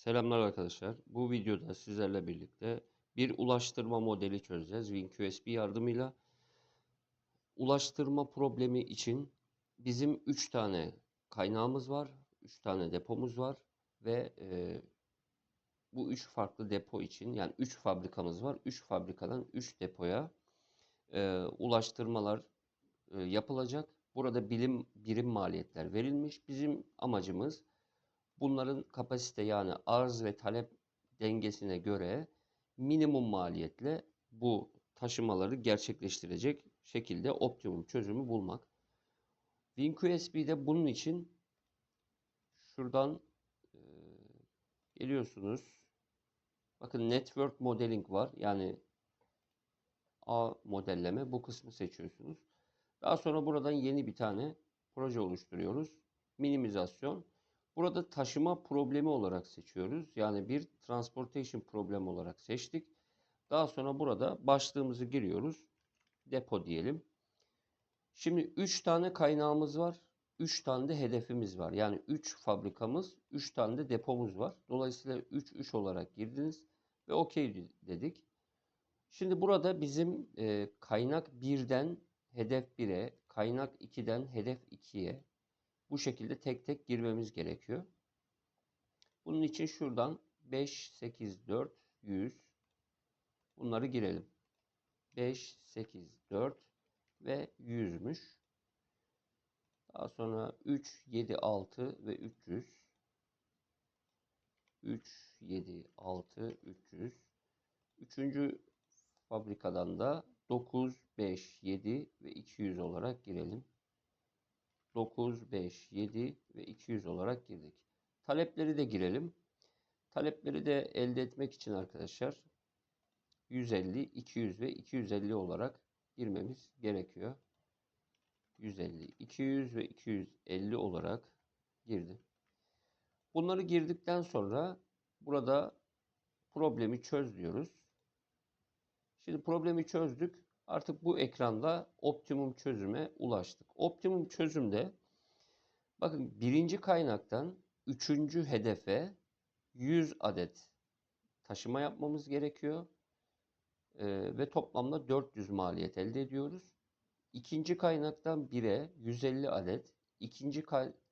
Selamlar arkadaşlar. Bu videoda sizlerle birlikte bir ulaştırma modeli çözeceğiz WinQSP yardımıyla. Ulaştırma problemi için bizim 3 tane kaynağımız var, 3 tane depomuz var ve e, bu 3 farklı depo için yani 3 fabrikamız var. 3 fabrikadan 3 depoya e, ulaştırmalar e, yapılacak. Burada bilim birim maliyetler verilmiş. Bizim amacımız bunların kapasite yani arz ve talep dengesine göre minimum maliyetle bu taşımaları gerçekleştirecek şekilde optimum çözümü bulmak. WinQSP'de bunun için şuradan e, geliyorsunuz. Bakın Network Modeling var. Yani A modelleme bu kısmı seçiyorsunuz. Daha sonra buradan yeni bir tane proje oluşturuyoruz. Minimizasyon. Burada taşıma problemi olarak seçiyoruz. Yani bir transportation problem olarak seçtik. Daha sonra burada başlığımızı giriyoruz. Depo diyelim. Şimdi 3 tane kaynağımız var. 3 tane de hedefimiz var. Yani 3 fabrikamız, 3 tane de depomuz var. Dolayısıyla 3 3 olarak girdiniz ve okey dedik. Şimdi burada bizim e, kaynak 1'den hedef 1'e, kaynak 2'den hedef 2'ye bu şekilde tek tek girmemiz gerekiyor. Bunun için şuradan 5, 8, 4, 100 bunları girelim. 5, 8, 4 ve 100'müş. Daha sonra 3, 7, 6 ve 300. 3, 7, 6, 300. Üçüncü fabrikadan da 9, 5, 7 ve 200 olarak girelim. 9, 5, 7 ve 200 olarak girdik. Talepleri de girelim. Talepleri de elde etmek için arkadaşlar 150, 200 ve 250 olarak girmemiz gerekiyor. 150, 200 ve 250 olarak girdim. Bunları girdikten sonra burada problemi çöz diyoruz. Şimdi problemi çözdük. Artık bu ekranda optimum çözüme ulaştık. Optimum çözümde bakın birinci kaynaktan üçüncü hedefe 100 adet taşıma yapmamız gerekiyor. Ee, ve toplamda 400 maliyet elde ediyoruz. İkinci kaynaktan 1'e 150 adet, ikinci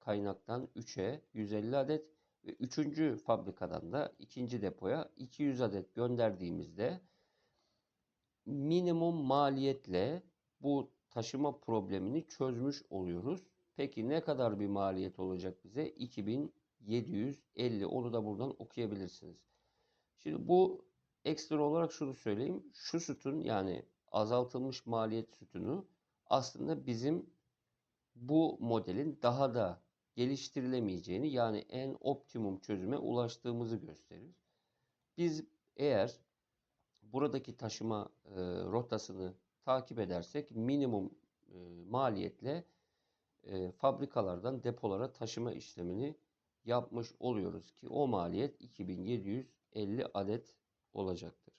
kaynaktan 3'e 150 adet ve üçüncü fabrikadan da ikinci depoya 200 adet gönderdiğimizde minimum maliyetle bu taşıma problemini çözmüş oluyoruz. Peki ne kadar bir maliyet olacak bize? 2750. Onu da buradan okuyabilirsiniz. Şimdi bu ekstra olarak şunu söyleyeyim. Şu sütun yani azaltılmış maliyet sütunu aslında bizim bu modelin daha da geliştirilemeyeceğini yani en optimum çözüme ulaştığımızı gösterir. Biz eğer buradaki taşıma e, rotasını takip edersek minimum e, maliyetle e, fabrikalardan depolara taşıma işlemini yapmış oluyoruz ki o maliyet 2750 adet olacaktır.